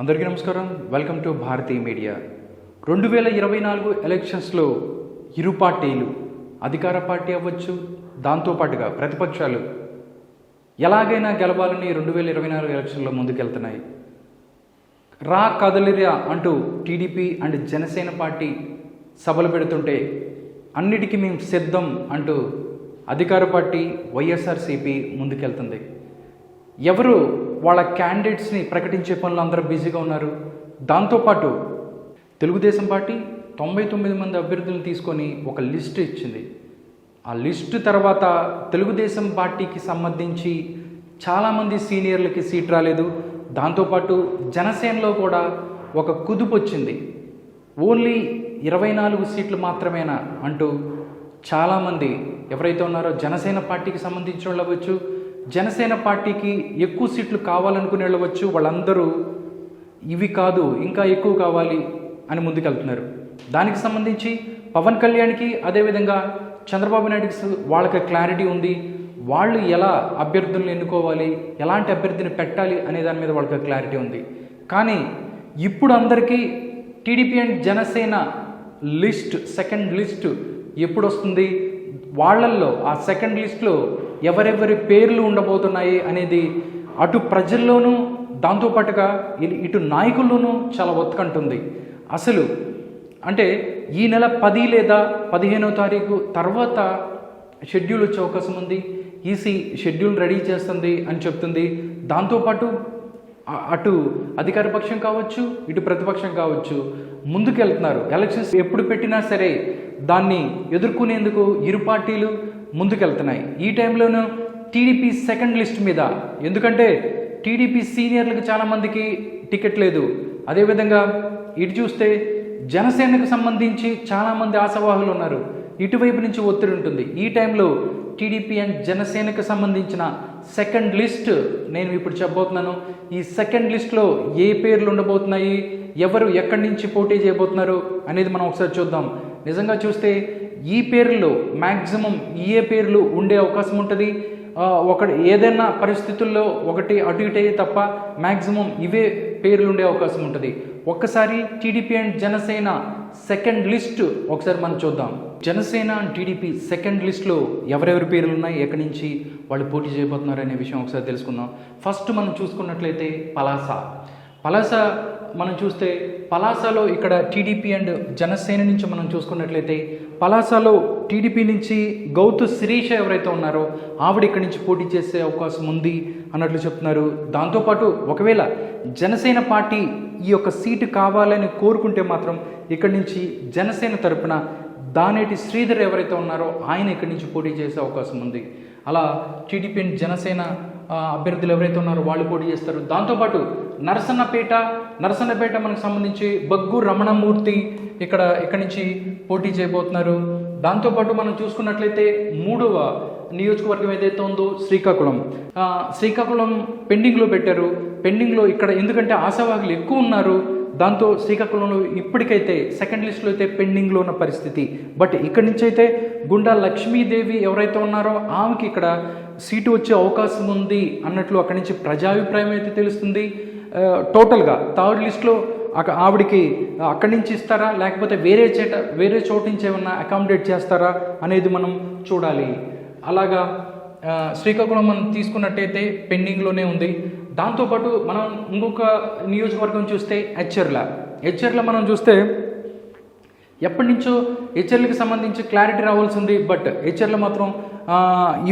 అందరికీ నమస్కారం. Welcome to Bharatiya media. రెండు వేల ఇరవై నాలుగు ఎలక్షన్స్లో ఇరు పార్టీలు అధికార పార్టీ అవ్వచ్చు దాంతోపాటుగా ప్రతిపక్షాలు ఎలాగైనా గెలవాలని రెండు వేల ఇరవై నాలుగు ఎలక్షన్లో ముందుకెళ్తున్నాయి. రా కదలిరా అంటూ టీడీపీ అండ్ జనసేన పార్టీ సభలు పెడుతుంటే అన్నిటికీ మేము సిద్ధం అంటూ అధికార పార్టీ వైఎస్ఆర్సీపీ ముందుకెళ్తుంది. ఎవరు వాళ్ళ క్యాండిడేట్స్ని ప్రకటించే పనులు అందరూ బిజీగా ఉన్నారు. దాంతోపాటు తెలుగుదేశం పార్టీ తొంభై తొమ్మిది మంది అభ్యర్థులను తీసుకొని ఒక లిస్ట్ ఇచ్చింది. ఆ లిస్టు తర్వాత తెలుగుదేశం పార్టీకి సంబంధించి చాలామంది సీనియర్లకి సీట్ రాలేదు. దాంతోపాటు జనసేనలో కూడా ఒక కుదుపు వచ్చింది. ఓన్లీ ఇరవై నాలుగు సీట్లు మాత్రమేనా అంటూ చాలామంది ఎవరైతే ఉన్నారో జనసేన పార్టీకి సంబంధించిన వాళ్ళు అవ్వచ్చు జనసేన పార్టీకి ఎక్కువ సీట్లు కావాలనుకునే వెళ్ళవచ్చు వాళ్ళందరూ ఇవి కాదు ఇంకా ఎక్కువ కావాలి అని ముందుకెళ్తున్నారు. దానికి సంబంధించి పవన్ కళ్యాణ్కి అదేవిధంగా చంద్రబాబు నాయుడుకి వాళ్ళకి క్లారిటీ ఉంది. వాళ్ళు ఎలా అభ్యర్థులను ఎన్నుకోవాలి ఎలాంటి అభ్యర్థిని పెట్టాలి అనే దాని మీద వాళ్ళకి క్లారిటీ ఉంది. కానీ ఇప్పుడు అందరికీ TDP and Janasena list second list ఎప్పుడు వస్తుంది వాళ్ళల్లో ఆ సెకండ్ లిస్ట్లో ఎవరెవరి పేర్లు ఉండబోతున్నాయి అనేది అటు ప్రజల్లోనూ దాంతోపాటుగా ఇటు నాయకుల్లోనూ చాలా ఒత్తుకంటుంది అసలు అంటే ఈ నెల పది లేదా పదిహేనో తారీఖు తర్వాత షెడ్యూల్ వచ్చే అవకాశం ఉంది. ఈసీ షెడ్యూల్ రెడీ చేస్తుంది అని చెప్తుంది. దాంతోపాటు అటు అధికార పక్షం కావచ్చు ఇటు ప్రతిపక్షం కావచ్చు ముందుకెళ్తున్నారు. ఎలక్షన్స్ ఎప్పుడు పెట్టినా సరే దాన్ని ఎదుర్కొనేందుకు ఇరు పార్టీలు ముందుకెళ్తున్నాయి. ఈ టైంలోనూ టీడీపీ సెకండ్ లిస్ట్ మీద. ఎందుకంటే టీడీపీ సీనియర్లకు చాలామందికి టికెట్ లేదు. అదేవిధంగా ఇటు చూస్తే జనసేనకు సంబంధించి చాలామంది ఆశావాహులు ఉన్నారు. ఇటువైపు నుంచి ఒత్తిడి ఉంటుంది. ఈ టైంలో టీడీపీ అండ్ జనసేనకు సంబంధించిన సెకండ్ లిస్ట్ నేను ఇప్పుడు చెప్పబోతున్నాను. ఈ సెకండ్ లిస్ట్లో ఏ పేర్లు ఉండబోతున్నాయి? ఎవరు ఎక్కడి నుంచి పోటీ చేయబోతున్నారు? అనేది మనం ఒకసారి చూద్దాం. నిజంగా చూస్తే ఈ పేర్లు మ్యాక్సిమం ఏ పేర్లు ఉండే అవకాశం ఉంటుంది? ఒకటి ఏదైనా పరిస్థితుల్లో ఒకటి అటు ఇటు అయ్యే తప్ప మ్యాక్సిమం ఇవే పేర్లు ఉండే అవకాశం ఉంటుంది. ఒక్కసారి TDP and Janasena second list ఒకసారి మనం చూద్దాం. జనసేన అండ్ టీడీపీ సెకండ్ లిస్ట్లో ఎవరెవరి పేర్లు ఉన్నాయి ఎక్కడి నుంచి వాళ్ళు పోటీ చేయబోతున్నారు అనే విషయం ఒకసారి తెలుసుకుందాం. ఫస్ట్ మనం చూసుకున్నట్లయితే పలాస. పలాస మనం చూస్తే పలాసలో ఇక్కడ టీడీపీ అండ్ జనసేన నుంచి మనం చూసుకున్నట్లయితే పలాసలో టీడీపీ నుంచి గౌతు శిరీష ఎవరైతే ఉన్నారో ఆవిడ ఇక్కడి నుంచి పోటీ చేసే అవకాశం ఉంది అన్నట్లు చెప్తున్నారు. దాంతోపాటు ఒకవేళ జనసేన పార్టీ ఈ యొక్క సీటు కావాలని కోరుకుంటే మాత్రం ఇక్కడి నుంచి జనసేన తరపున దానేటి శ్రీధర్ ఎవరైతే ఉన్నారో ఆయన ఇక్కడి నుంచి పోటీ చేసే అవకాశం ఉంది. అలా టీడీపీ అండ్ జనసేన అభ్యర్థులు ఎవరైతే ఉన్నారో వాళ్ళు పోటీ చేస్తారు. దాంతోపాటు నరసన్నపేట నరసన్నపేట మనకు సంబంధించి బగ్గు రమణమూర్తి ఇక్కడ ఇక్కడి నుంచి పోటీ చేయబోతున్నారు. దాంతోపాటు మనం చూసుకున్నట్లయితే మూడవ నియోజకవర్గం ఏదైతే ఉందో శ్రీకాకుళం. శ్రీకాకుళం పెండింగ్లో పెట్టారు. పెండింగ్లో ఇక్కడ ఎందుకంటే ఆశావాహులు ఎక్కువ ఉన్నారు దాంతో శ్రీకాకుళంలో ఇప్పటికైతే సెకండ్ లిస్ట్లో అయితే పెండింగ్లో ఉన్న పరిస్థితి. బట్ ఇక్కడి నుంచి అయితే గుండా లక్ష్మీదేవి ఎవరైతే ఉన్నారో ఆమెకి ఇక్కడ సీటు వచ్చే అవకాశం ఉంది అన్నట్లు అక్కడి నుంచి ప్రజాభిప్రాయం అయితే తెలుస్తుంది. టోటల్గా థర్డ్ లిస్ట్లో ఆవిడికి అక్కడి నుంచి ఇస్తారా? లేకపోతే వేరే చేట వేరే చోటు నుంచి ఏమన్నా అకామిడేట్ చేస్తారా అనేది మనం చూడాలి. అలాగా శ్రీకాకుళం మనం తీసుకున్నట్టయితే పెండింగ్లోనే ఉంది. దాంతోపాటు మనం ఇంకొక నియోజకవర్గం చూస్తే హెచ్చర్ల. హెచ్చర్ల మనం చూస్తే ఎప్పటి నుంచో హెచ్చర్లకు సంబంధించి క్లారిటీ రావాల్సింది బట్ హెచ్చర్లు మాత్రం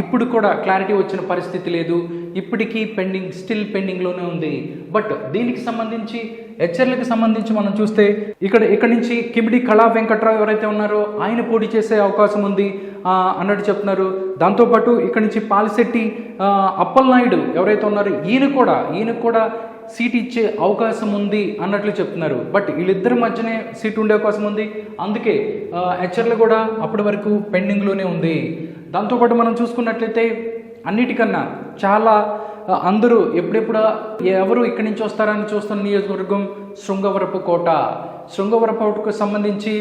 ఇప్పుడు కూడా క్లారిటీ వచ్చిన పరిస్థితి లేదు. ఇప్పటికీ పెండింగ్ స్టిల్ పెండింగ్లోనే ఉంది. బట్ దీనికి సంబంధించి హెచ్ఎర్లకు సంబంధించి మనం చూస్తే ఇక్కడ ఇక్కడ నుంచి కిమిడి కళా వెంకట్రావు ఎవరైతే ఉన్నారో ఆయన పోటీ చేసే అవకాశం ఉంది అన్నట్టు చెప్తున్నారు. దాంతోపాటు ఇక్కడ నుంచి పాలిశెట్టి అప్పల్ అప్పలనాయుడు ఎవరైతే ఉన్నారో ఈయన కూడా ఈయనకు కూడా సీట్ ఇచ్చే అవకాశం ఉంది అన్నట్లు చెప్తున్నారు. బట్ వీళ్ళిద్దరి మధ్యనే సీట్ ఉండే అవకాశం ఉంది. అందుకే హెచ్చర్లు కూడా అప్పటి వరకు పెండింగ్లోనే ఉంది. దాంతోపాటు మనం చూసుకున్నట్లయితే అన్నిటికన్నా చాలా అందరూ ఎప్పుడెప్పుడు ఎవరు ఇక్కడి నుంచి వస్తారని చూస్తున్న నియోజకవర్గం శృంగవరపు కోట. శృంగవరపు కోటకు సంబంధించి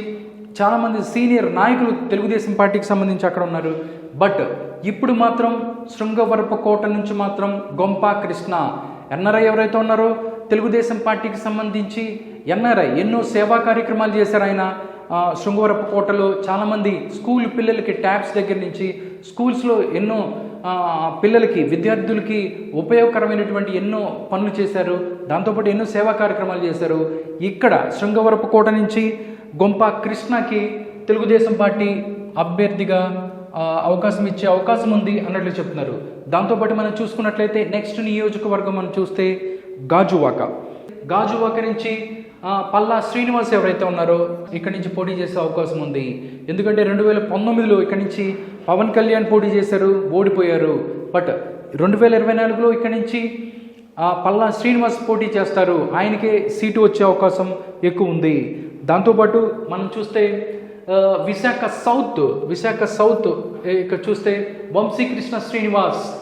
చాలామంది సీనియర్ నాయకులు తెలుగుదేశం పార్టీకి సంబంధించి అక్కడ ఉన్నారు. బట్ ఇప్పుడు మాత్రం శృంగవరపు కోట నుంచి మాత్రం గొంప కృష్ణ. ఎన్ఆర్ఐ ఎవరైతే ఉన్నారో తెలుగుదేశం పార్టీకి సంబంధించి ఎన్ఆర్ఐ ఎన్నో సేవా కార్యక్రమాలు చేశారు ఆయన. శృంగవరపు కోటలో చాలామంది స్కూల్ పిల్లలకి ట్యాబ్స్ దగ్గర నుంచి స్కూల్స్లో ఎన్నో పిల్లలకి విద్యార్థులకి ఉపయోగకరమైనటువంటి ఎన్నో పనులు చేశారు. దాంతోపాటు ఎన్నో సేవా కార్యక్రమాలు చేశారు. ఇక్కడ శృంగవరపు కోట నుంచి గొంప కృష్ణకి తెలుగుదేశం పార్టీ అభ్యర్థిగా అవకాశం ఇచ్చే అవకాశం ఉంది అన్నట్లు చెప్తున్నారు. దాంతోపాటు మనం చూసుకున్నట్లయితే నెక్స్ట్ నియోజకవర్గం మనం చూస్తే గాజువాక. గాజువాక నుంచి పల్లా శ్రీనివాస్ ఎవరైతే ఉన్నారో ఇక్కడి నుంచి పోటీ చేసే అవకాశం ఉంది. ఎందుకంటే రెండు వేల పంతొమ్మిదిలో ఇక్కడి నుంచి పవన్ కళ్యాణ్ పోటీ చేశారు ఓడిపోయారు. బట్ రెండు వేల ఇరవై నాలుగులో ఇక్కడి నుంచి పల్లా శ్రీనివాస్ పోటీ చేస్తారు. ఆయనకే సీటు వచ్చే అవకాశం ఎక్కువ ఉంది. దాంతోపాటు మనం చూస్తే విశాఖ సౌత్ విశాఖ సౌత్ ఇక్కడ చూస్తే వంశీకృష్ణ శ్రీనివాస్.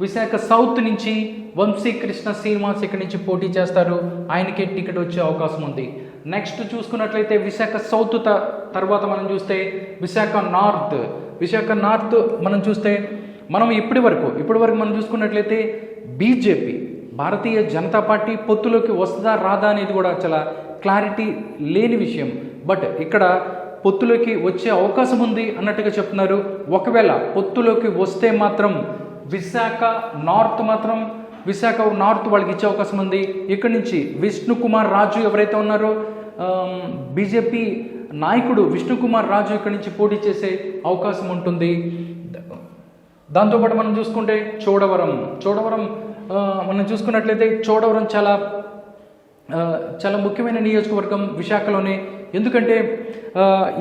విశాఖ సౌత్ నుంచి వంశీకృష్ణ శ్రీనివాస్ ఇక్కడ నుంచి పోటీ చేస్తారు. ఆయనకే టికెట్ వచ్చే అవకాశం ఉంది. నెక్స్ట్ చూసుకున్నట్లయితే విశాఖ సౌత్ త- తర్వాత మనం చూస్తే విశాఖ నార్త్. విశాఖ నార్త్ మనం చూస్తే మనం ఇప్పటి వరకు ఇప్పటి వరకు మనం చూసుకున్నట్లయితే బీజేపీ భారతీయ జనతా పార్టీ పొత్తులోకి వస్తుందా రాదా అనేది కూడా చాలా క్లారిటీ లేని విషయం. బట్ ఇక్కడ పొత్తులోకి వచ్చే అవకాశం ఉంది అన్నట్టుగా చెప్తున్నారు. ఒకవేళ పొత్తులోకి వస్తే మాత్రం విశాఖ నార్త్ మాత్రం విశాఖ నార్త్ వాళ్ళకి ఇచ్చే అవకాశం ఉంది. ఇక్కడి నుంచి విష్ణు కుమార్ రాజు ఎవరైతే ఉన్నారో బీజేపీ నాయకుడు విష్ణు కుమార్ రాజు ఇక్కడి నుంచి పోటీ చేసే అవకాశం ఉంటుంది. దాంతోపాటు మనం చూసుకుంటే చోడవరం చోడవరం మనం చూసుకున్నట్లయితే చోడవరం చాలా చాలా ముఖ్యమైన నియోజకవర్గం విశాఖలోనే ఎందుకంటే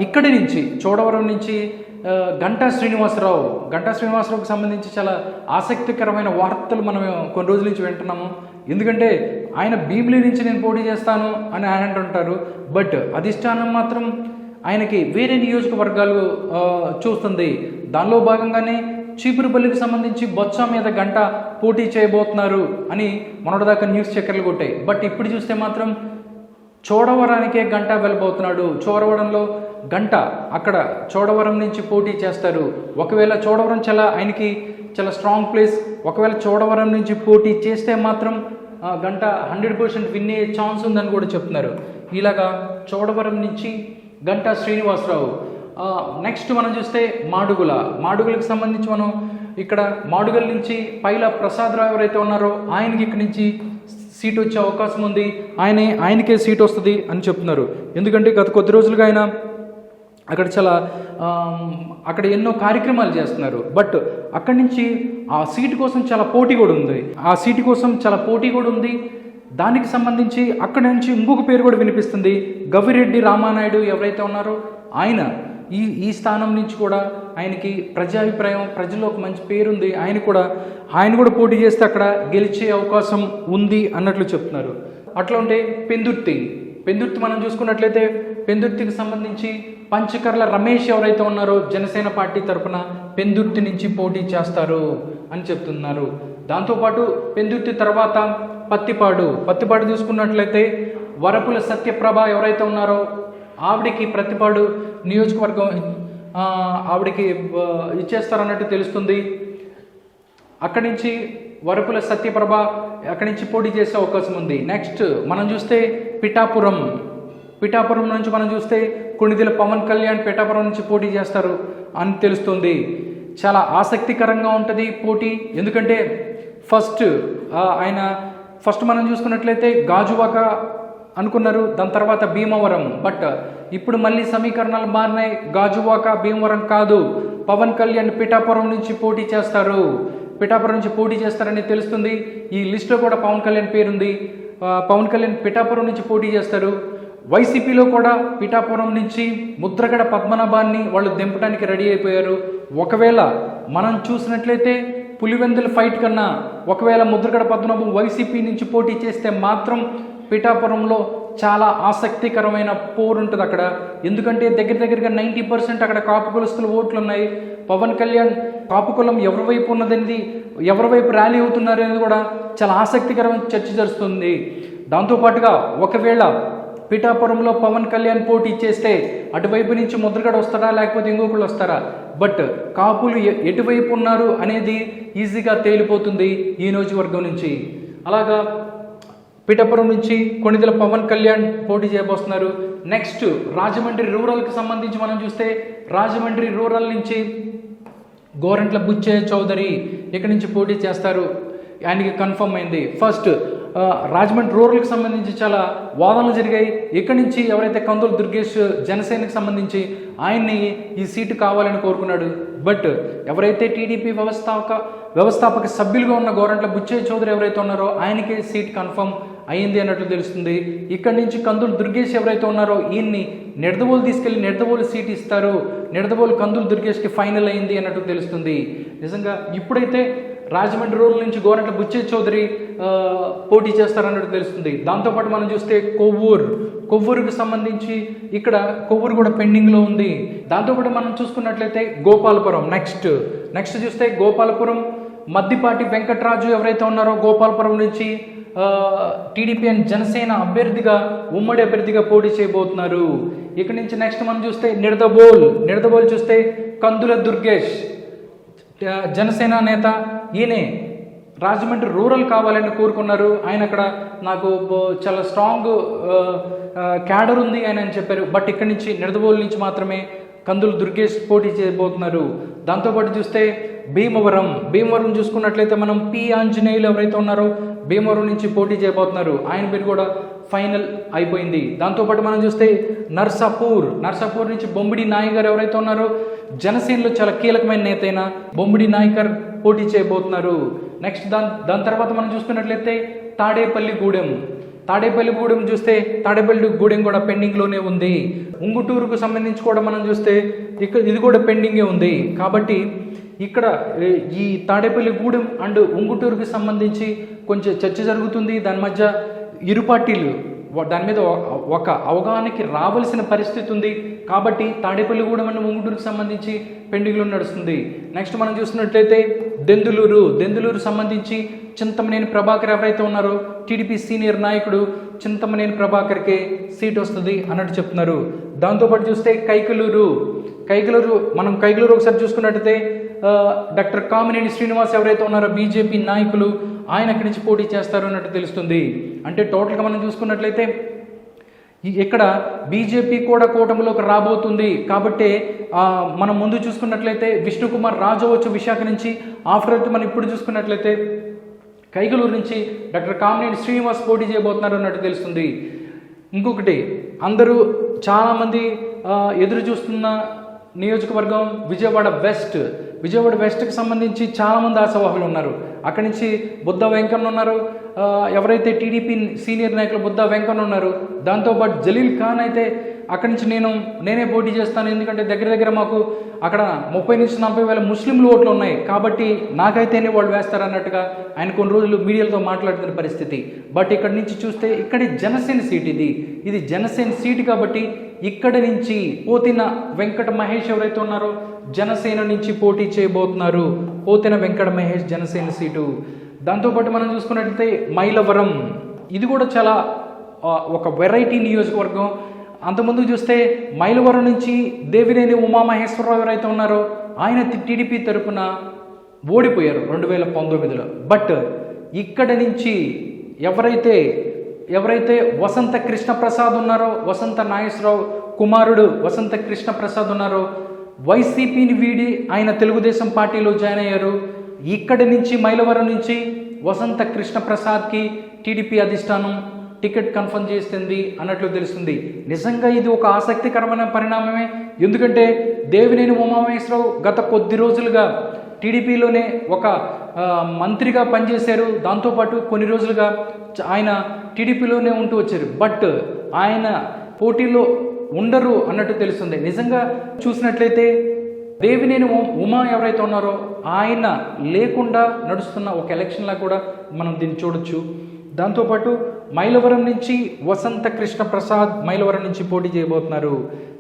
ఇక్కడి నుంచి చోడవరం నుంచి గంటా శ్రీనివాసరావు గంటా శ్రీనివాసరావుకి సంబంధించి చాలా ఆసక్తికరమైన వార్తలు మనం కొన్ని రోజుల నుంచి వింటున్నాము. ఎందుకంటే ఆయన భీమిలి నుంచి నేను పోటీ చేస్తాను అని ఆయన అంటుంటారు. బట్ అధిష్టానం మాత్రం ఆయనకి వేరే నియోజకవర్గాలు చూస్తుంది. దానిలో భాగంగానే చీపురుపల్లికి సంబంధించి బొత్స మీద గంట పోటీ చేయబోతున్నారు అని మొన్నటిదాకా న్యూస్ చక్కర్లు కొట్టాయి. బట్ ఇప్పుడు చూస్తే మాత్రం చోడవరానికే గంట వెళ్ళబోతున్నాడు చోడవరంలో గంట అక్కడ చోడవరం నుంచి పోటీ చేస్తారు. ఒకవేళ చోడవరం చాలా ఆయనకి చాలా స్ట్రాంగ్ ప్లేస్ ఒకవేళ చోడవరం నుంచి పోటీ చేస్తే మాత్రం గంట హండ్రెడ్ పర్సెంట్ విన్ అయ్యే ఛాన్స్ ఉందని కూడా చెప్తున్నారు. ఇలాగా చోడవరం నుంచి గంటా శ్రీనివాసరావు. నెక్స్ట్ మనం చూస్తే మాడుగుల. మాడుగులకు సంబంధించి మనం ఇక్కడ మాడుగుల నుంచి పైల ప్రసాదరావు ఎవరైతే ఉన్నారో ఆయనకి ఇక్కడి నుంచి సీట్ వచ్చే అవకాశం ఉంది. ఆయన ఆయనకే సీట్ వస్తుంది అని చెప్తున్నారు. ఎందుకంటే గత కొద్ది రోజులుగా ఆయన అక్కడ చాలా అక్కడ ఎన్నో కార్యక్రమాలు చేస్తున్నారు. బట్ అక్కడి నుంచి ఆ సీటు కోసం చాలా పోటీ కూడా ఉంది. ఆ సీటు కోసం చాలా పోటీ కూడా ఉంది. దానికి సంబంధించి అక్కడి నుంచి ఇంకొక పేరు కూడా వినిపిస్తుంది. గవిరెడ్డి రామానాయుడు ఎవరైతే ఉన్నారో ఆయన ఈ ఈ స్థానం నుంచి కూడా ఆయనకి ప్రజాభిప్రాయం ప్రజల్లో ఒక మంచి పేరుంది. ఆయన కూడా ఆయన కూడా పోటీ చేస్తే అక్కడ గెలిచే అవకాశం ఉంది అన్నట్లు చెప్తున్నారు. అట్లా ఉంటే పెందుర్తి పెందుర్తి మనం చూసుకున్నట్లయితే పెందుర్తికి సంబంధించి పంచకర్ల రమేష్ ఎవరైతే ఉన్నారో జనసేన పార్టీ తరపున పెందుర్తి నుంచి పోటీ చేస్తారు అని చెప్తున్నారు. దాంతోపాటు పెందుర్తి తర్వాత పత్తిపాడు పత్తిపాడు చూసుకున్నట్లయితే వరపుల సత్యప్రభ ఎవరైతే ఉన్నారో ఆవిడికి ప్రతిపాడు నియోజకవర్గం ఆవిడకి ఆవిడికి ఇచ్చేస్తారన్నట్టు తెలుస్తుంది. అక్కడి నుంచి వరపుల సత్యప్రభ అక్కడి నుంచి పోటీ చేసే అవకాశం ఉంది. నెక్స్ట్ మనం చూస్తే పిఠాపురం. పిఠాపురం నుంచి మనం చూస్తే కొణిదెల పవన్ కళ్యాణ్ పిఠాపురం నుంచి పోటీ చేస్తారు అని తెలుస్తుంది. చాలా ఆసక్తికరంగా ఉంటుంది పోటీ. ఎందుకంటే ఫస్ట్ ఆయన ఫస్ట్ మనం చూసుకున్నట్లయితే గాజువాక అనుకున్నారు. దాని తర్వాత భీమవరం. బట్ ఇప్పుడు మళ్ళీ సమీకరణాలు మారినాయి. గాజువాక భీమవరం కాదు. పవన్ కళ్యాణ్ పిఠాపురం నుంచి పోటీ చేస్తారు. పిఠాపురం నుంచి పోటీ చేస్తారని తెలుస్తుంది. ఈ లిస్ట్లో కూడా పవన్ కళ్యాణ్ పేరుంది. పవన్ కళ్యాణ్ పిఠాపురం నుంచి పోటీ చేస్తారు. వైసీపీలో కూడా పిఠాపురం నుంచి ముద్రగడ పద్మనాభాన్ని వాళ్ళు దింపడానికి రెడీ అయిపోయారు. ఒకవేళ మనం చూసినట్లయితే పులివెందుల ఫైట్ కన్నా ఒకవేళ ముద్రగడ పద్మనాభం వైసీపీ నుంచి పోటీ చేస్తే మాత్రం పిఠాపురంలో చాలా ఆసక్తికరమైన పోరు ఉంటుంది అక్కడ. ఎందుకంటే దగ్గర దగ్గరగా నైంటీ పర్సెంట్ అక్కడ కాపు కులస్తుల ఓట్లు ఉన్నాయి పవన్ కళ్యాణ్ కాపు కులం ఎవరి వైపు ఉన్నదనేది ఎవరి వైపు ర్యాలీ అవుతున్నారు అనేది కూడా చాలా ఆసక్తికరమైన చర్చ జరుస్తుంది. దాంతోపాటుగా ఒకవేళ పిఠాపురంలో పవన్ కళ్యాణ్ పోటీ చేస్తే అటువైపు నుంచి ముద్రగడ వస్తారా లేకపోతే ఇంకొకళ్ళు వస్తారా? బట్ కాపులు ఎ- ఎటువైపు ఉన్నారు అనేది ఈజీగా తేలిపోతుంది ఈ నియోజకవర్గం నుంచి. అలాగా పిఠాపురం నుంచి కొణిదెల పవన్ కళ్యాణ్ పోటీ చేయబోతున్నారు నెక్స్ట్ రాజమండ్రి రూరల్కి సంబంధించి మనం చూస్తే రాజమండ్రి రూరల్ నుంచి గోరంట్ల బుచ్చయ్య చౌదరి ఇక్కడి నుంచి పోటీ చేస్తారు. ఆయనకి కన్ఫర్మ్ అయింది. ఫస్ట్ రాజమండ్రి రూరల్కి సంబంధించి చాలా వాదనలు జరిగాయి. ఇక్కడి నుంచి ఎవరైతే కందులు దుర్గేష్ జనసేనకి సంబంధించి ఆయన్ని ఈ సీటు కావాలని కోరుకున్నాడు. బట్ ఎవరైతే టీడీపీ వ్యవస్థాపక వ్యవస్థాపక సభ్యులుగా ఉన్న గోరంట్ల బుచ్చయ్య చౌదరి ఎవరైతే ఉన్నారో ఆయనకే సీట్ కన్ఫర్మ్ అయింది అన్నట్లు తెలుస్తుంది. ఇక్కడి నుంచి కందులు దుర్గేష్ ఎవరైతే ఉన్నారో ఈయన్ని నిడదవోలు తీసుకెళ్ళి నిడదవోలు సీట్ ఇస్తారు. నిడదవోలు కందులు దుర్గేష్కి ఫైనల్ అయింది అన్నట్టు తెలుస్తుంది. నిజంగా ఇప్పుడైతే రాజమండ్రి రూరల్ నుంచి గోరంట్ల బుచ్చే చౌదరి పోటీ చేస్తారన్నట్టు తెలుస్తుంది. దాంతోపాటు మనం చూస్తే కొవ్వూరు. కొవ్వూరుకు సంబంధించి ఇక్కడ కొవ్వూరు కూడా పెండింగ్లో ఉంది. దాంతోపాటు మనం చూసుకున్నట్లయితే గోపాలపురం నెక్స్ట్. నెక్స్ట్ చూస్తే గోపాలపురం మద్దిపాటి వెంకట్రాజు ఎవరైతే ఉన్నారో గోపాలపురం నుంచి టీడీపీ అండ్ జనసేన అభ్యర్థిగా ఉమ్మడి అభ్యర్థిగా పోటీ చేయబోతున్నారు. ఇక్కడి నుంచి నెక్స్ట్ మనం చూస్తే నిడదబోల్ నిడదబోల్ చూస్తే కందుల దుర్గేష్. జనసేన నేత ఈయనే. రాజమండ్రి రూరల్ కావాలని కోరుకున్నారు. ఆయన అక్కడ నాకు చాలా స్ట్రాంగ్ క్యాడర్ ఉంది ఆయన అని చెప్పారు. బట్ ఇక్కడి నుంచి నిడదబోల్ నుంచి మాత్రమే కందులు దుర్గేష్ పోటీ చేయబోతున్నారు. దాంతోపాటు చూస్తే భీమవరం. భీమవరం చూసుకున్నట్లయితే మనం పి. ఆంజనేయులు ఎవరైతే ఉన్నారో భీమవరం నుంచి పోటీ చేయబోతున్నారు. ఆయన పేరు కూడా ఫైనల్ అయిపోయింది. దాంతోపాటు మనం చూస్తే నర్సాపూర్ నర్సాపూర్ నుంచి బొమ్మిడి నాయక్ గారు ఎవరైతే ఉన్నారో జనసేనలో చాలా కీలకమైన నేత అయిన బొమ్మిడి నాయకర్ పోటీ చేయబోతున్నారు. నెక్స్ట్ దాని దాని తర్వాత మనం చూసుకున్నట్లయితే తాడేపల్లి గూడెం. తాడేపల్లి గూడెం చూస్తే తాడేపల్లి గూడెం కూడా పెండింగ్లోనే ఉంది. ఉంగుటూరుకు సంబంధించి కూడా మనం చూస్తే ఇక్కడ ఇది కూడా పెండింగే ఉంది. కాబట్టి ఇక్కడ ఈ తాడేపల్లి గూడెం అండ్ ఉంగుటూరుకి సంబంధించి కొంచెం చర్చ జరుగుతుంది. దాని మధ్య ఇరు పార్టీలు దాని మీద ఒక అవగాహనకి రావాల్సిన పరిస్థితి ఉంది. కాబట్టి తాడేపల్లిగూడెం అన్న ముంగుటూరుకు సంబంధించి పెండింగ్లో నడుస్తుంది. నెక్స్ట్ మనం చూసినట్లయితే దెందులూరు దెందులూరు సంబంధించి చింతమనేని ప్రభాకర్ ఎవరైతే ఉన్నారో టీడీపీ సీనియర్ నాయకుడు చింతమనేని ప్రభాకర్కే సీట్ వస్తుంది అన్నట్టు చెప్తున్నారు. దాంతోపాటు చూస్తే కైకలూరు కైకలూరు మనం కైకలూరు ఒకసారి చూసుకున్నట్టయితే డాక్టర్ కామినేని శ్రీనివాస్ ఎవరైతే ఉన్నారో బీజేపీ నాయకులు ఆయన అక్కడి నుంచి పోటీ చేస్తారు అన్నట్టు తెలుస్తుంది. అంటే టోటల్గా మనం చూసుకున్నట్లయితే ఇక్కడ బీజేపీ కూడా కూటమిలోకి రాబోతుంది. కాబట్టి మనం ముందు చూసుకున్నట్లయితే విష్ణుకుమార్ రాజు వచ్చు విశాఖ నుంచి ఆఫ్టర్ మనం ఇప్పుడు చూసుకున్నట్లయితే కైగలూరు నుంచి డాక్టర్ కామినేని శ్రీనివాస్ పోటీ చేయబోతున్నారు అన్నట్టు తెలుస్తుంది. ఇంకొకటి అందరూ చాలామంది ఎదురు చూస్తున్న నియోజకవర్గం విజయవాడ వెస్ట్ విజయవాడ వెస్ట్కి సంబంధించి చాలామంది ఆశావాహులు ఉన్నారు. అక్కడి నుంచి బుద్ధ వెంకన్న ఉన్నారు. ఎవరైతే టీడీపీ సీనియర్ నాయకులు బుద్ధ వెంకన్న ఉన్నారు దాంతోపాటు జలీల్ ఖాన్ అయితే అక్కడి నుంచి నేను నేనే పోటీ చేస్తాను. ఎందుకంటే దగ్గర దగ్గర మాకు అక్కడ ముప్పై నుంచి నలభై వేల ముస్లింలు ఓట్లు ఉన్నాయి. కాబట్టి నాకైతేనే వాళ్ళు వేస్తారు అన్నట్టుగా ఆయన కొన్ని రోజులు మీడియాలతో మాట్లాడుతున్న పరిస్థితి. బట్ ఇక్కడి నుంచి చూస్తే ఇక్కడి జనసేన సీట్ ఇది. ఇది జనసేన సీట్ కాబట్టి ఇక్కడి నుంచి పోతిన వెంకట మహేష్ ఎవరైతే ఉన్నారో జనసేన నుంచి పోటీ చేయబోతున్నారు. పోతిన వెంకట మహేష్ జనసేన సీటు. దాంతోపాటు మనం చూసుకున్నట్లయితే మైలవరం. ఇది కూడా చాలా ఒక వెరైటీ నియోజకవర్గం. అంతకుముందు చూస్తే మైలవరం నుంచి దేవినేని ఉమామహేశ్వరరావు ఎవరైతే ఉన్నారో ఆయన టీడీపీ తరపున ఓడిపోయారు రెండు వేల పంతొమ్మిదిలో. బట్ ఇక్కడ నుంచి ఎవరైతే ఎవరైతే వసంత కృష్ణ ప్రసాద్ ఉన్నారో వసంత నాగేశ్వరరావు కుమారుడు వసంత కృష్ణ ప్రసాద్ ఉన్నారో వైసీపీని వీడి ఆయన తెలుగుదేశం పార్టీలో జాయిన్ అయ్యారు. ఇక్కడి నుంచి మైలవరం నుంచి వసంత కృష్ణప్రసాద్కి టీడీపీ అధిష్టానం టికెట్ కన్ఫర్మ్ చేస్తుంది అన్నట్లు తెలుస్తుంది. నిజంగా ఇది ఒక ఆసక్తికరమైన పరిణామమే? ఎందుకంటే దేవినేని ఉమామహేశ్వరరావు గత కొద్ది రోజులుగా టీడీపీలోనే ఒక మంత్రిగా పనిచేశారు. దాంతోపాటు కొన్ని రోజులుగా ఆయన టీడీపీలోనే ఉంటూ వచ్చారు. బట్ ఆయన పోటీలో ఉండరు అన్నట్టు తెలుస్తుంది. నిజంగా చూసినట్లయితే దేవినేని ఉమా ఎవరైతే ఉన్నారో ఆయన లేకుండా నడుస్తున్న ఒక ఎలక్షన్లా కూడా మనం దీన్ని చూడొచ్చు. దాంతోపాటు మైలవరం నుంచి వసంత కృష్ణ ప్రసాద్ మైలవరం నుంచి పోటీ చేయబోతున్నారు.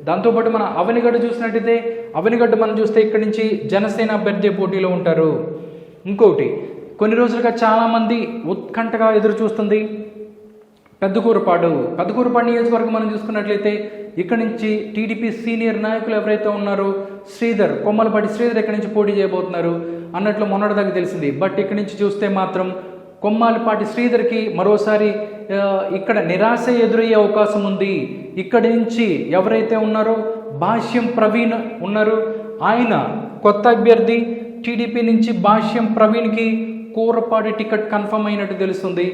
దాంతోపాటు మన అవనిగడ్డ చూసినట్టయితే అవనిగడ్డ మనం చూస్తే ఇక్కడి నుంచి జనసేన అభ్యర్థి పోటీలో ఉంటారు. ఇంకొకటి కొన్ని రోజులుగా చాలామంది ఉత్కంఠగా ఎదురు చూస్తుంది పెద్దకూరుపాడు. పెద్దకూరుపాడు నియోజకవర్గం మనం చూసుకున్నట్లయితే ఇక్కడ నుంచి టీడీపీ సీనియర్ నాయకులు ఎవరైతే ఉన్నారో శ్రీధర్ కొమ్మలపాటి శ్రీధర్ ఇక్కడి నుంచి పోటీ చేయబోతున్నారు అన్నట్లు మొన్నటిదాకా తెలిసింది. బట్ ఇక్కడి నుంచి చూస్తే మాత్రం కొమ్మాలపాటి శ్రీధర్కి మరోసారి ఇక్కడ నిరాశ ఎదురయ్యే అవకాశం ఉంది. ఇక్కడి నుంచి ఎవరైతే ఉన్నారో భాష్యం ప్రవీణ్ ఉన్నారు. ఆయన కొత్త అభ్యర్థి టీడీపీ నుంచి భాష్యం ప్రవీణ్కి కూరపాటి టికెట్ కన్ఫర్మ్ అయినట్టు తెలుస్తుంది.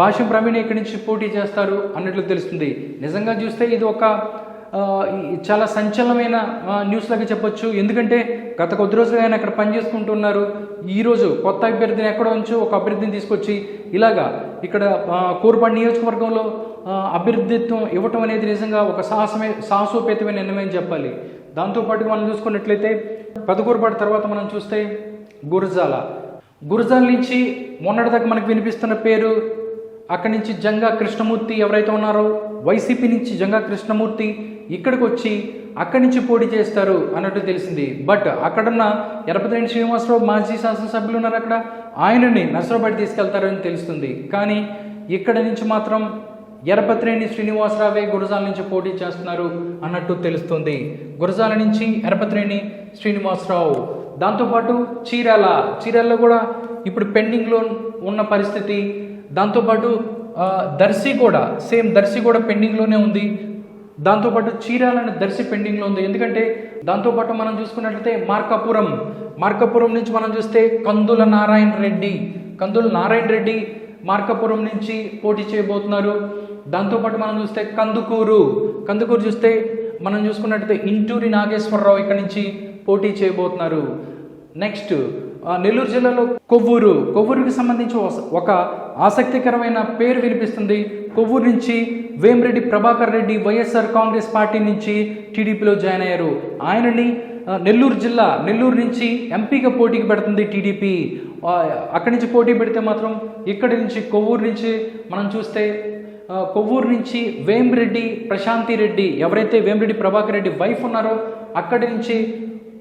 భాష్యం ప్రవీణ్ ఇక్కడి నుంచి పోటీ చేస్తారు అన్నట్లు తెలుస్తుంది. నిజంగా చూస్తే ఇది ఒక చాలా సంచలనమైన న్యూస్ లాగా చెప్పొచ్చు. ఎందుకంటే గత కొద్ది రోజులుగా ఆయన అక్కడ పనిచేసుకుంటున్నారు ఈరోజు కొత్త అభ్యర్థిని ఎక్కడ ఉంచో ఒక అభ్యర్థిని తీసుకొచ్చి ఇలాగా ఇక్కడ ఆ, కూరపాడు నియోజకవర్గంలో అభ్యర్థిత్వం ఇవ్వటం అనేది నిజంగా ఒక సాహసమే సాహసోపేతమైన నిర్ణయం చెప్పాలి. దాంతోపాటు మనం చూసుకున్నట్లయితే పదకూరుపాటు తర్వాత మనం చూస్తే గురజాల. గురజాల నుంచి మొన్నటిదాకా మనకు వినిపిస్తున్న పేరు అక్కడి నుంచి జంగా కృష్ణమూర్తి ఎవరైతే ఉన్నారో వైసీపీ నుంచి జంగా కృష్ణమూర్తి ఇక్కడికి వచ్చి అక్కడి నుంచి పోటీ చేస్తారు అన్నట్టు తెలిసింది. బట్ అక్కడున్న ఎరపతిరేణి శ్రీనివాసరావు మాజీ శాసనసభ్యులు ఉన్నారు అక్కడ. ఆయనని నర్సరావుపేట తీసుకెళ్తారని తెలుస్తుంది. కానీ ఇక్కడ నుంచి మాత్రం ఎరపతిరేణి శ్రీనివాసరావే గురజాల నుంచి పోటీ చేస్తున్నారు అన్నట్టు తెలుస్తుంది. గురజాల నుంచి ఎరపతిరేణి శ్రీనివాసరావు. దాంతోపాటు చీరాల చీరాల్లో కూడా ఇప్పుడు పెండింగ్లో ఉన్న పరిస్థితి. దాంతోపాటు దర్శి కూడా సేమ్ దర్శి కూడా పెండింగ్లోనే ఉంది. దాంతోపాటు చీరాలని దర్శి పెండింగ్లో ఉంది. ఎందుకంటే దాంతోపాటు మనం చూసుకున్నట్లయితే మార్కాపురం. మార్కాపురం నుంచి మనం చూస్తే కందుల నారాయణ రెడ్డి. కందుల నారాయణ రెడ్డి మార్కాపురం నుంచి పోటీ చేయబోతున్నారు. దాంతోపాటు మనం చూస్తే కందుకూరు. కందుకూరు చూస్తే మనం చూసుకున్నట్లయితే ఇంటూరి నాగేశ్వరరావు ఇక్కడ నుంచి పోటీ చేయబోతున్నారు. నెక్స్ట్ నెల్లూరు జిల్లాలో కొవ్వూరు. కొవ్వూరుకి సంబంధించి ఒక- ఆసక్తికరమైన పేరు వినిపిస్తుంది. కొవ్వూరు నుంచి Vemireddy Prabhakar Reddy YSR Congress party నుంచి టీడీపీలో జాయిన్ అయ్యారు. ఆయనని నెల్లూరు జిల్లా నెల్లూరు నుంచి ఎంపీగా పోటీకి పెడుతుంది టీడీపీ. అక్కడి నుంచి పోటీ పెడితే మాత్రం ఇక్కడి నుంచి కొవ్వూరు నుంచి మనం చూస్తే కొవ్వూరు నుంచి వేమిరెడ్డి ప్రశాంతి రెడ్డి ఎవరైతే వేమిరెడ్డి ప్రభాకర్ రెడ్డి వైఫ్ ఉన్నారో అక్కడి నుంచి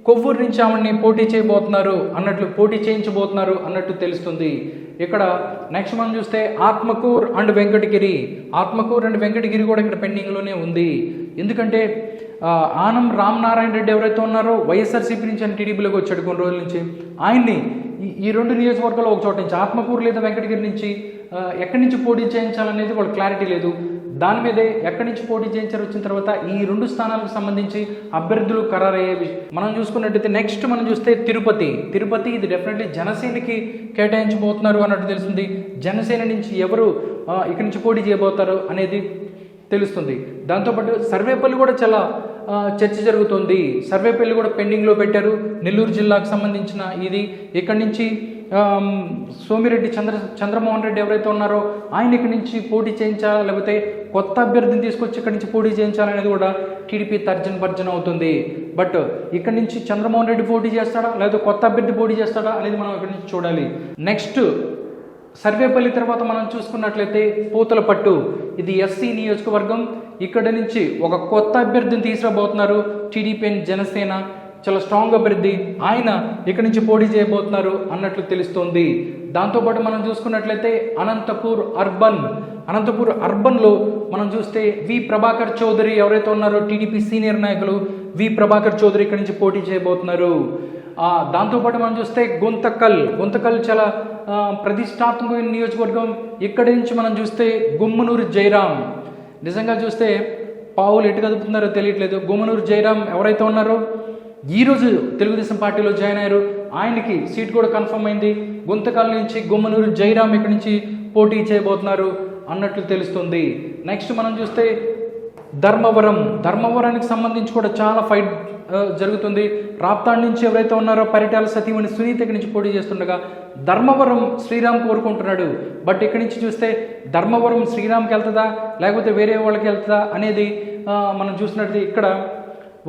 కొవ్వూరు నుంచి ఆమెని పోటీ చేయబోతున్నారు అన్నట్లు పోటీ చేయించబోతున్నారు అన్నట్టు తెలుస్తుంది. ఇక్కడ నెక్స్ట్ మనం చూస్తే ఆత్మకూర్ అండ్ వెంకటగిరి. ఆత్మకూర్ అండ్ వెంకటగిరి కూడా ఇక్కడ పెండింగ్లోనే ఉంది. ఎందుకంటే ఆనం ఆనం రామనారాయణ రెడ్డి ఎవరైతే ఉన్నారో వైఎస్ఆర్సీపీ నుంచి అని టీడీపీలోకి వచ్చాడు కొన్ని రోజుల నుంచి. ఆయన్ని ఈ- ఈ రెండు నియోజకవర్గాల్లో ఒక చోట నుంచి ఆత్మకూరు లేదా వెంకటగిరి నుంచి ఎక్కడి నుంచి పోటీ చేయించాలనేది వాళ్ళు క్లారిటీ లేదు. దాని మీదే ఎక్కడి నుంచి పోటీ చేయించారు వచ్చిన తర్వాత ఈ రెండు స్థానాలకు సంబంధించి అభ్యర్థులు ఖరారయ్యే మనం చూసుకున్నట్టయితే నెక్స్ట్ మనం చూస్తే తిరుపతి. తిరుపతి ఇది డెఫినెట్లీ జనసేనకి కేటాయించబోతున్నారు అన్నట్టు తెలుస్తుంది. జనసేన నుంచి ఎవరు ఇక్కడి నుంచి పోటీ చేయబోతారు అనేది తెలుస్తుంది. దాంతోపాటు సర్వేపల్లి కూడా చాలా చర్చ జరుగుతుంది. సర్వేపల్లి కూడా పెండింగ్లో పెట్టారు. నెల్లూరు జిల్లాకు సంబంధించిన ఇది. ఇక్కడి నుంచి సోమిరెడ్డి చంద్ర చంద్రమోహన్ రెడ్డి ఎవరైతే ఉన్నారో ఆయన ఇక్కడి నుంచి పోటీ చేయించాలా? లేకపోతే కొత్త అభ్యర్థిని తీసుకొచ్చి ఇక్కడి నుంచి పోటీ చేయించాలనేది కూడా టీడీపీ తర్జన భర్జన అవుతుంది. బట్ ఇక్కడి నుంచి చంద్రమోహన్ రెడ్డి పోటీ చేస్తాడా? లేకపోతే కొత్త అభ్యర్థి పోటీ చేస్తాడా? అనేది మనం ఇక్కడి నుంచి చూడాలి. నెక్స్ట్ సర్వేపల్లి తర్వాత మనం చూసుకున్నట్లయితే పూతల పట్టు ఇది ఎస్సీ నియోజకవర్గం. ఇక్కడ నుంచి ఒక కొత్త అభ్యర్థిని తీసుకురాబోతున్నారు టీడీపీ అండ్ జనసేన. చాలా స్ట్రాంగ్ అభ్యర్థి ఆయన ఇక్కడి నుంచి పోటీ చేయబోతున్నారు అన్నట్లు తెలుస్తోంది. దాంతోపాటు మనం చూసుకున్నట్లయితే అనంతపూర్ అర్బన్. అనంతపూర్ అర్బన్లో మనం చూస్తే వి ప్రభాకర్ చౌదరి ఎవరైతే ఉన్నారో టీడీపీ సీనియర్ నాయకులు వి ప్రభాకర్ చౌదరి ఇక్కడ నుంచి పోటీ చేయబోతున్నారు? దాంతోపాటు మనం చూస్తే గుంతకల్. గుంతకల్ చాలా ప్రతిష్టాత్మకమైన నియోజకవర్గం. ఇక్కడి నుంచి మనం చూస్తే గుమ్మనూరు జయరాం. నిజంగా చూస్తే పావులు ఎటు కదుపుతున్నారో తెలియట్లేదు. గుమ్మనూరు జయరాం ఎవరైతే ఉన్నారో ఈరోజు తెలుగుదేశం పార్టీలో జాయిన్ అయ్యారు. ఆయనకి సీట్ కూడా కన్ఫర్మ్ అయింది. గుంతకల్ నుంచి గుమ్మనూరు జైరామ్ ఇక్కడి నుంచి పోటీ చేయబోతున్నారు అన్నట్లు తెలుస్తుంది. నెక్స్ట్ మనం చూస్తే ధర్మవరం. ధర్మవరానికి సంబంధించి కూడా చాలా ఫైట్ జరుగుతుంది. రాప్తాడ్ నుంచి ఎవరైతే ఉన్నారో పరిటాల సతీమణి సునీత ఇక్కడి నుంచి పోటీ చేస్తుండగా ధర్మవరం శ్రీరామ్ కోరుకుంటున్నాడు. బట్ ఇక్కడి నుంచి చూస్తే ధర్మవరం శ్రీరామ్కి వెళ్తుందా? లేకపోతే వేరే వాళ్ళకి వెళ్తుందా? అనేది మనం చూసినట్టు ఇక్కడ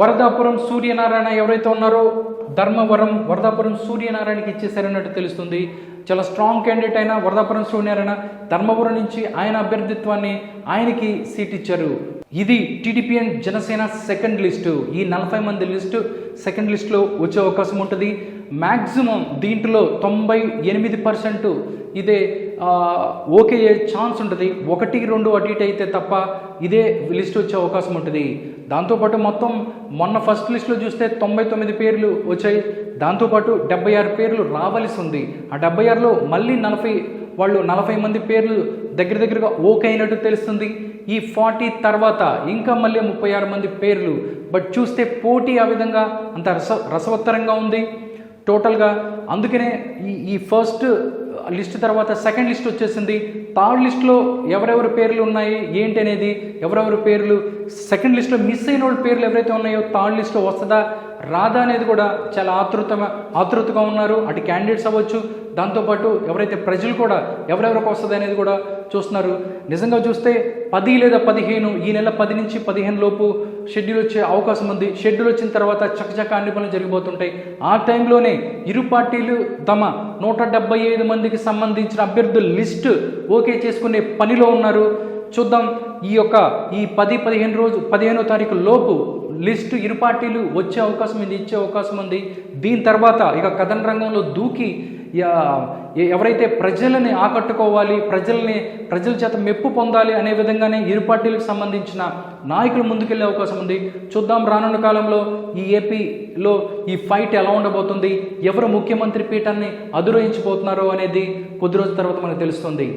వరదాపురం సూర్యనారాయణ ఎవరైతే ఉన్నారో ధర్మవరం వరదాపురం సూర్యనారాయణకి ఇచ్చేసారన్నట్టు తెలుస్తుంది. చాలా స్ట్రాంగ్ క్యాండిడేట్ అయిన వరదాపురం సూర్యనారాయణ ధర్మవరం నుంచి ఆయన అభ్యర్థిత్వాన్ని ఆయనకి సీట్ ఇచ్చారు. ఇది TDP and Janasena second list ఈ నలభై మంది లిస్టు సెకండ్ లిస్టులో వచ్చే అవకాశం ఉంటుంది. మ్యాక్సిమం దీంట్లో తొంభై ఎనిమిది పర్సెంట్ ఇదే ఓకే అయ్యే ఛాన్స్ ఉంటుంది. ఒకటి రెండు అటు ఇటు అయితే తప్ప ఇదే లిస్ట్ వచ్చే అవకాశం ఉంటుంది. దాంతోపాటు మొత్తం మొన్న ఫస్ట్ లిస్ట్లో చూస్తే తొంభై తొమ్మిది పేర్లు వచ్చాయి. దాంతోపాటు డెబ్బై ఆరు పేర్లు రావలసి ఉంది. ఆ డెబ్బై ఆరులో మళ్ళీ నలభై వాళ్ళు నలభై మంది పేర్లు దగ్గర దగ్గరగా ఓకే అయినట్టు తెలుస్తుంది. ఈ ఫార్టీ తర్వాత ఇంకా మళ్ళీ ముప్పై ఆరు మంది పేర్లు. బట్ చూస్తే పోటీ ఆ విధంగా అంత రస రసవత్తరంగా ఉంది. టోటల్గా అందుకనే ఈ ఈ ఫస్ట్ లిస్ట్ తర్వాత సెకండ్ లిస్ట్ వచ్చేసింది. థర్డ్ లిస్ట్లో ఎవరెవరి పేర్లు ఉన్నాయి ఏంటి అనేది ఎవరెవరి పేర్లు సెకండ్ లిస్ట్లో మిస్ అయిన వాళ్ళ పేర్లు ఎవరైతే ఉన్నాయో థర్డ్ లిస్ట్లో వస్తుందా రాదా అనేది కూడా చాలా ఆతృత ఆతృతగా ఉన్నారు. అటు క్యాండిడేట్స్ అవ్వచ్చు దాంతోపాటు ఎవరైతే ప్రజలు కూడా ఎవరెవరికి వస్తుంది అనేది కూడా చూస్తున్నారు. నిజంగా చూస్తే పది లేదా పదిహేను ఈ నెల పది నుంచి పదిహేను లోపు షెడ్యూల్ వచ్చే అవకాశం ఉంది. షెడ్యూల్ వచ్చిన తర్వాత చకచక అన్ని పనులు జరిగిపోతుంటాయి. ఆ టైంలోనే ఇరు పార్టీలు తమ నూట డెబ్బై ఐదు మందికి సంబంధించిన అభ్యర్థుల లిస్ట్ ఓకే చేసుకునే పనిలో ఉన్నారు. చూద్దాం ఈ యొక్క ఈ పది పదిహేను రోజు పదిహేనో తారీఖు లోపు లిస్టు ఇరు పార్టీలు వచ్చే అవకాశం ఇది ఇచ్చే అవకాశం ఉంది. దీని తర్వాత ఇక కథన రంగంలో దూకి ఎవరైతే ప్రజలని ఆకట్టుకోవాలి ప్రజల్ని ప్రజల చేత మెప్పు పొందాలి అనే విధంగానే ఇరు పార్టీలకు సంబంధించిన నాయకులు ముందుకెళ్ళే అవకాశం ఉంది. చూద్దాం రానున్న కాలంలో ఈ ఏపీలో ఈ ఫైట్ ఎలా ఉండబోతుంది ఎవరు ముఖ్యమంత్రి పీఠాన్ని అధిరోహించబోతున్నారో అనేది కొద్ది రోజుల తర్వాత మనకు తెలుస్తుంది.